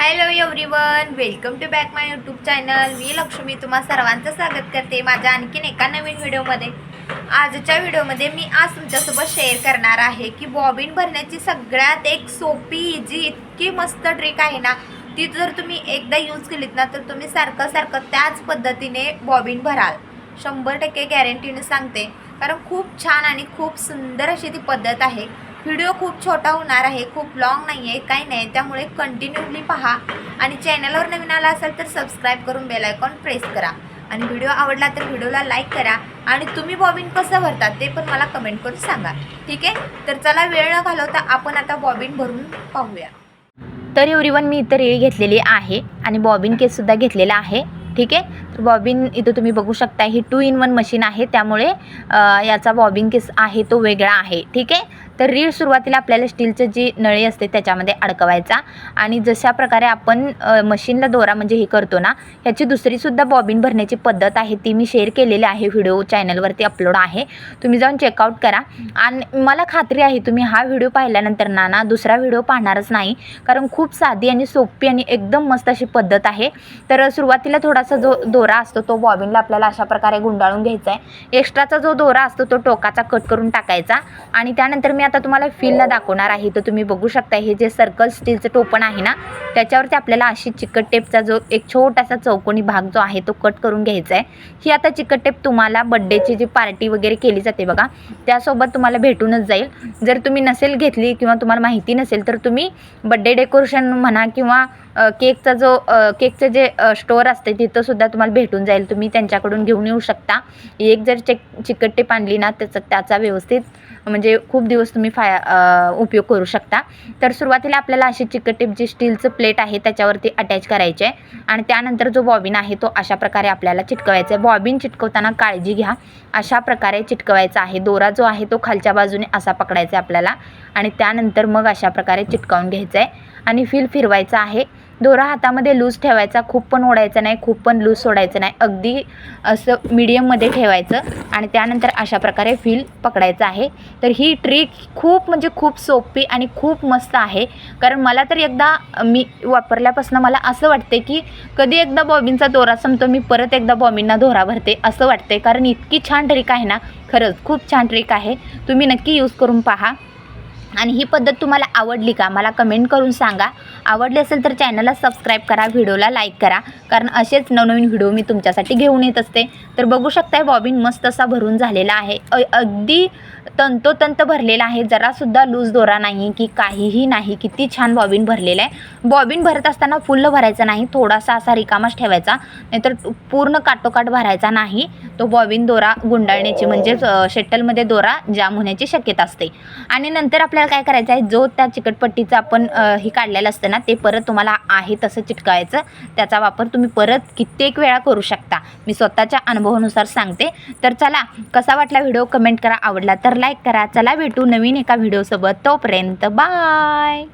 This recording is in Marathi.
Hello everyone welcome to back my YouTube channel मी लक्ष्मी तुम्हा सर्वांचं स्वागत करते माझ्या आणखीन एका नवीन व्हिडिओमध्ये आजच्या व्हिडिओमध्ये मी आज तुमच्यासोबत शेअर करणार आहे की बॉबिन भरण्याची सगळ्यात एक सोपी इजी इतकी मस्त ट्रिक आहे ना ती जर तुम्ही एकदा यूज केलीत ना तर तुम्ही सारखं सारखं त्याच पद्धतीने बॉबिन भराल. शंभर टक्के गॅरंटीने सांगते. कारण खूप छान आणि खूप सुंदर अशी ती पद्धत आहे. व्हिडिओ खूप छोटा होणार आहे खूप लॉंग नाही आहे काही नाही. त्यामुळे कंटिन्यूली पहा. आणि चॅनलवर नवीन आला असाल तर सबस्क्राईब करून बेल आयकॉन प्रेस करा. आणि व्हिडिओ आवडला तर व्हिडिओला लाईक करा. आणि तुम्ही बॉबिन कसं भरतात ते पण मला कमेंट करून सांगा. ठीक आहे? तर चला वेळ न घालवता आपण आता बॉबिन भरून पाहूया. तर एवरीवन मी इथं रेळी घेतलेली आहे आणि बॉबिन केससुद्धा घेतलेला आहे. ठीक आहे? तर बॉबिन इथं तुम्ही बघू शकता ही टू इन वन मशीन आहे. त्यामुळे याचा बॉबिन केस आहे तो वेगळा आहे. ठीक आहे? तर रीळ सुरुवातीला आपल्याला स्टीलचं जी नळी असते त्याच्यामध्ये अडकवायचा. आणि जशा प्रकारे आपण मशीनला दोरा म्हणजे हे करतो ना ह्याची दुसरीसुद्धा बॉबिन भरण्याची पद्धत आहे ती मी शेअर केलेली आहे व्हिडिओ चॅनलवरती अपलोड आहे. तुम्ही जाऊन चेकआउट करा. आणि मला खात्री आहे तुम्ही हा व्हिडिओ पाहिल्यानंतर ना ना दुसरा व्हिडिओ पाहणारच नाही. कारण खूप साधी आणि सोपी आणि एकदम मस्त अशी पद्धत आहे. तर सुरुवातीला थोडासा जो दोरा असतो तो बॉबिनला आपल्याला अशा प्रकारे गुंडाळून घ्यायचा आहे. एक्स्ट्राचा जो दोरा असतो तो टोकाचा कट करून टाकायचा. आणि त्यानंतर मी आता तुम्हाला फीलला दाखवणार आहे. तर तुम्ही बघू शकता हे जे सर्कल स्टीलचं टोपण आहे ना त्याच्यावरती आपल्याला अशी चिकट टेपचा जो एक छोटासा चौकोनी भाग जो आहे तो कट करून घ्यायचा आहे ही आता चिकट टेप तुम्हाला बड्डेची जी पार्टी वगैरे केली जाते बघा त्यासोबत तुम्हाला भेटूनच जाईल. जर तुम्ही नसेल घेतली किंवा तुम्हाला माहिती नसेल तर तुम्ही बड्डे डेकोरेशन म्हणा किंवा केकचा जो केकचं जे स्टोअर असते तिथंसुद्धा तुम्हाला भेटून जाईल. तुम्ही त्यांच्याकडून घेऊन येऊ शकता. एक जर चेक चिकट टेप आणली ना त्याचा त्याचा व्यवस्थित म्हणजे खूप दिवस तुम्ही फाय उपयोग करू शकता. तर सुरुवातीला आपल्याला अशी चिकट टेप जी स्टीलचं प्लेट आहे त्याच्यावरती अटॅच करायचे आहे. आणि त्यानंतर जो बॉबिन आहे तो अशा प्रकारे आपल्याला चिटकवायचा आहे. बॉबिन चिटकवताना काळजी घ्या. अशा प्रकारे चिटकवायचा आहे. दोरा जो आहे तो खालच्या बाजूने असा पकडायचा आहे आपल्याला. आणि त्यानंतर मग अशा प्रकारे चिटकावून घ्यायचा आहे. आणि फील फिरवायचा आहे. दोरा हातामध्ये लूज ठेवायचा खूप पण ओढायचा नाही खूप पण लूज सोडायचं नाही. अगदी असं मीडियममध्ये ठेवायचं आणि त्यानंतर अशा प्रकारे फील पकडायचं आहे. तर ही ट्रिक खूप म्हणजे खूप सोपी आणि खूप मस्त आहे. कारण मला तर एकदा मी वापरल्यापासून मला असं वाटते की कधी एकदा बॉबिनचा दोरा संपतो मी परत एकदा बॉबींना दोरा भरते असं वाटते कारण इतकी छान ट्रिक आहे ना खरंच खूप छान ट्रिक आहे. तुम्ही नक्की यूज करून पहा. आणि ही पद्धत तुम्हाला आवडली का मला कमेंट करून सांगा. आवडली असेल तर चॅनलला सबस्क्राईब करा व्हिडिओला लाईक करा. कारण असेच नवनवीन व्हिडिओ मी तुमच्यासाठी घेऊन येत असते. तर बघू शकताय बॉबिन मस्त असा भरून झालेला आहे. अ अगदी तंतोतंत भरलेला आहे. जरासुद्धा लूज दोरा नाही की काहीही नाही. किती छान बॉबिन भरलेला आहे. बॉबिन भरत असताना फुल्ल भरायचा नाही. थोडासा असा रिकामाच ठेवायचा. नाहीतर पूर्ण काटोकाट भरायचा नाही. तो बॉबिन दोरा गुंडाळण्याची म्हणजेच शेटलमध्ये दोरा जाम होण्याची शक्यता असते. आणि नंतर आपल्याला काय करायचं आहे जो त्या चिकटपट्टीचं आपण हे काढलेलं असतं ना ते परत तुम्हाला आहे तसं चिटकायचं. त्याचा वापर तुम्ही परत कित्येक वेळा करू शकता. मी स्वतःच्या अनुभवानुसार सांगते. तर चला कसा वाटला व्हिडिओ? कमेंट करा. आवडला तर लाईक करा. चला भेटू नवीन एका व्हिडिओसोबत. तोपर्यंत बाय!